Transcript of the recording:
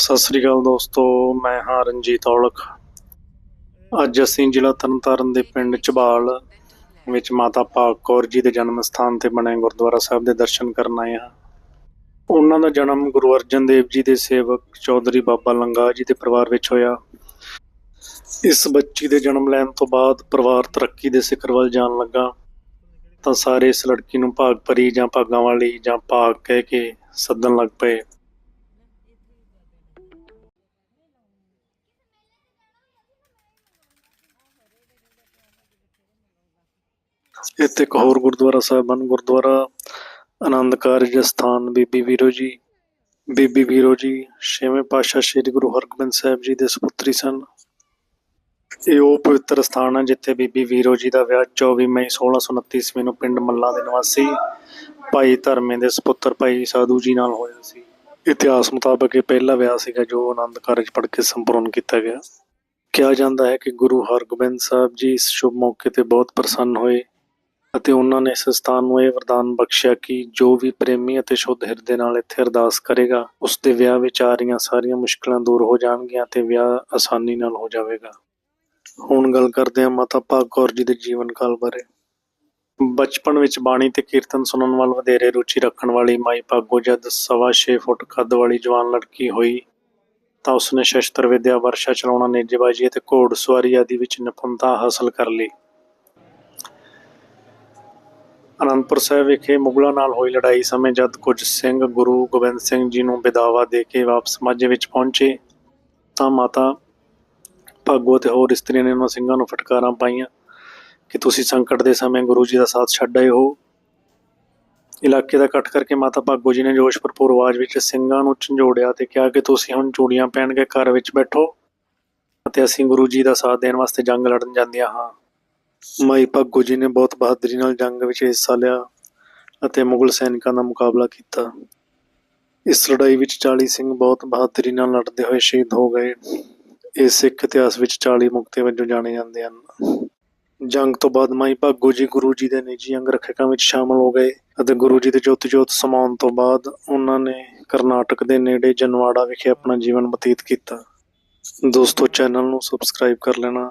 ਸਤਿ ਸ੍ਰੀ ਅਕਾਲ ਦੋਸਤੋ, ਮੈਂ ਹਾਂ ਰਣਜੀਤ ਔਲਖ। ਅੱਜ ਅਸੀਂ ਜ਼ਿਲ੍ਹਾ ਤਰਨਤਾਰਨ ਦੇ ਪਿੰਡ ਚਬਾਲ ਵਿੱਚ ਮਾਤਾ ਭਾਗ ਕੌਰ ਜੀ ਦੇ ਜਨਮ ਸਥਾਨ ਤੇ ਬਣੇ ਗੁਰਦੁਆਰਾ ਸਾਹਿਬ ਦੇ ਦਰਸ਼ਨ ਕਰਨ ਆਏ ਹਾਂ। ਉਹਨਾਂ ਦਾ ਜਨਮ ਗੁਰੂ ਅਰਜਨ ਦੇਵ ਜੀ ਦੇ ਸੇਵਕ ਚੌਧਰੀ ਬਾਬਾ ਲੰਗਾ ਜੀ ਦੇ ਪਰਿਵਾਰ ਵਿੱਚ ਹੋਇਆ। ਇਸ ਬੱਚੀ ਦੇ ਜਨਮ ਲੈਣ ਤੋਂ ਬਾਅਦ ਪਰਿਵਾਰ ਤਰੱਕੀ ਦੇ ਸਿਖਰ ਵੱਲ ਜਾਣ ਲੱਗਾ। ਤਾਂ ਸਾਰੇ ਇਸ ਲੜਕੀ ਨੂੰ ਭਾਗ ਭਰੀ ਜਾਂ ਭਾਗਾਂ ਵਾਲੀ ਜਾਂ ਭਾਗ ਕਹਿ ਕੇ ਸੱਦਣ ਲੱਗ ਪਏ। ਇੱਥੇ ਇੱਕ ਹੋਰ ਗੁਰਦੁਆਰਾ ਸਾਹਿਬ ਹਨ ਗੁਰਦੁਆਰਾ ਆਨੰਦ ਕਾਰਜ ਸਥਾਨ ਬੀਬੀ ਵੀਰੋ ਜੀ, ਬੀਬੀ ਵੀਰੋ ਜੀ, ਛੇਵੇਂ ਪਾਤਸ਼ਾਹ ਸ੍ਰੀ ਗੁਰੂ ਹਰਗੋਬਿੰਦ ਸਾਹਿਬ ਜੀ ਦੇ ਸੁਪੁੱਤਰੀ ਸਨ। ਇਹ ਉਹ ਪਵਿੱਤਰ ਸਥਾਨ ਹੈ ਜਿੱਥੇ ਬੀਬੀ ਵੀਰੋ ਜੀ ਦਾ ਵਿਆਹ 24 ਮਈ 1629 ਈਸਵੀ ਨੂੰ ਪਿੰਡ ਮੱਲਾ ਦੇ ਨਿਵਾਸੀ ਭਾਈ ਧਰਮੇ ਦੇ ਸੁਪੁੱਤਰ ਭਾਈ ਸਾਧੂ ਜੀ ਨਾਲ ਹੋਇਆ ਸੀ। ਇਤਿਹਾਸ ਮੁਤਾਬਕ ਇਹ ਪਹਿਲਾ ਵਿਆਹ ਸੀਗਾ ਜੋ ਆਨੰਦ ਕਾਰਜ ਪੜ੍ਹ ਕੇ ਸੰਪੂਰਨ ਕੀਤਾ ਗਿਆ। ਕਿਹਾ ਜਾਂਦਾ ਹੈ ਕਿ ਗੁਰੂ ਹਰਗੋਬਿੰਦ ਸਾਹਿਬ ਜੀ ਇਸ ਸ਼ੁਭ ਮੌਕੇ ਤੇ ਬਹੁਤ ਪ੍ਰਸੰਨ ਹੋਏ। ਅਤੇ ਉਹਨਾਂ ਨੇ ਇਸ ਸਥਾਨ ਨੂੰ ਇਹ ਵਰਦਾਨ ਬਖਸ਼ਿਆ ਕਿ ਜੋ ਵੀ ਪ੍ਰੇਮੀ ਅਤੇ ਸ਼ੁੱਧ ਹਿਰਦੇ ਨਾਲ ਇੱਥੇ ਅਰਦਾਸ ਕਰੇਗਾ, ਉਸ ਦੇ ਵਿਆਹ ਵਿੱਚ ਆ ਰਹੀਆਂ ਸਾਰੀਆਂ ਮੁਸ਼ਕਲਾਂ ਦੂਰ ਹੋ ਜਾਣਗੀਆਂ ਅਤੇ ਵਿਆਹ ਆਸਾਨੀ ਨਾਲ ਹੋ ਜਾਵੇਗਾ। ਹੁਣ ਗੱਲ ਕਰਦੇ ਹਾਂ ਮਾਤਾ ਭਾਗ ਕੌਰ ਜੀ ਦੇ ਜੀਵਨ ਕਾਲ ਬਾਰੇ। ਬਚਪਨ ਵਿੱਚ ਬਾਣੀ ਤੇ ਕੀਰਤਨ ਸੁਣਨ ਵੱਲ ਵਧੇਰੇ ਰੁਚੀ ਰੱਖਣ ਵਾਲੀ ਮਾਈ ਭਾਗੋ, ਜਦ ਸਵਾ ਛੇ ਫੁੱਟ ਕੱਦ ਵਾਲੀ ਜਵਾਨ ਲੜਕੀ ਹੋਈ, ਤਾਂ ਉਸਨੇ ਸ਼ਸਤਰ ਵਿਦਿਆ ਵਰਸ਼ਾ ਚਲਾਉਣਾ, ਨੇਜੇਬਾਜ਼ੀ ਅਤੇ ਘੋੜ ਸਵਾਰੀ ਆਦਿ ਵਿੱਚ ਨਿਪੁੰਨਤਾ ਹਾਸਲ ਕਰ ਲਈ। ਅਨੰਦਪੁਰ ਸਾਹਿਬ ਵਿਖੇ ਮੁਗਲਾਂ ਨਾਲ ਹੋਈ ਲੜਾਈ ਸਮੇਂ ਜਦ ਕੁਝ ਸਿੰਘ ਗੁਰੂ ਗੋਬਿੰਦ ਸਿੰਘ ਜੀ ਨੂੰ ਵਿਦਾਵਾ ਦੇ ਕੇ ਵਾਪਸ ਮਾਝੇ ਵਿੱਚ ਪਹੁੰਚੇ, ਤਾਂ ਮਾਤਾ ਭਾਗੋ ਤੇ ਹੋਰ ਇਸਤਰੀਆਂ ਨੇ ਉਹਨਾਂ ਸਿੰਘਾਂ ਨੂੰ ਫਟਕਾਰਾਂ ਪਾਈਆਂ ਕਿ ਤੁਸੀਂ ਸੰਕਟ ਦੇ ਸਮੇਂ ਗੁਰੂ ਜੀ ਦਾ ਸਾਥ ਛੱਡ ਆਏ ਹੋ। ਇਲਾਕੇ ਦਾ ਇਕੱਠ ਕਰਕੇ ਮਾਤਾ ਭਾਗੋ ਜੀ ਨੇ ਜੋਸ਼ ਭਰਪੂਰ ਆਵਾਜ਼ ਵਿੱਚ ਸਿੰਘਾਂ ਨੂੰ ਝੰਜੋੜਿਆ ਤੇ ਕਿਹਾ ਕਿ ਤੁਸੀਂ ਹੁਣ ਚੂੜੀਆਂ ਪਹਿਨ ਕੇ ਘਰ ਵਿੱਚ ਬੈਠੋ ਅਤੇ ਅਸੀਂ ਗੁਰੂ ਜੀ ਦਾ ਸਾਥ ਦੇਣ ਵਾਸਤੇ ਜੰਗ ਲੜਨ ਜਾਂਦੀਆਂ ਹਾਂ। ਮਾਈ ਭਾਗੋ ਜੀ ਨੇ ਬਹੁਤ ਬਹਾਦਰੀ ਨਾਲ ਜੰਗ ਵਿੱਚ ਹਿੱਸਾ ਲਿਆ ਅਤੇ ਮੁਗਲ ਸੈਨਿਕਾਂ ਦਾ ਮੁਕਾਬਲਾ ਕੀਤਾ। ਇਸ ਲੜਾਈ ਵਿੱਚ 40 ਸਿੰਘ ਬਹੁਤ ਬਹਾਦਰੀ ਨਾਲ ਲੜਦੇ ਹੋਏ ਸ਼ਹੀਦ ਹੋ ਗਏ। ਇਹ ਸਿੱਖ ਇਤਿਹਾਸ ਵਿੱਚ 40 ਮੁਕਤੇ ਵਜੋਂ ਜਾਣੇ ਜਾਂਦੇ ਹਨ। ਜੰਗ ਤੋਂ ਬਾਅਦ ਮਾਈ ਭਾਗੋ ਜੀ ਗੁਰੂ ਜੀ ਦੇ ਨਿੱਜੀ ਅੰਗ ਰੱਖਿਅਕਾਂ ਵਿੱਚ ਸ਼ਾਮਲ ਹੋ ਗਏ ਅਤੇ ਗੁਰੂ ਜੀ ਦੇ ਜੋਤ ਜੋਤ ਸਮਾਉਣ ਤੋਂ ਬਾਅਦ ਉਹਨਾਂ ਨੇ ਕਰਨਾਟਕ ਦੇ ਨੇੜੇ ਜਨਵਾੜਾ ਵਿਖੇ ਆਪਣਾ ਜੀਵਨ ਬਤੀਤ ਕੀਤਾ। ਦੋਸਤੋ, ਚੈਨਲ ਨੂੰ ਸਬਸਕ੍ਰਾਈਬ ਕਰ ਲੈਣਾ।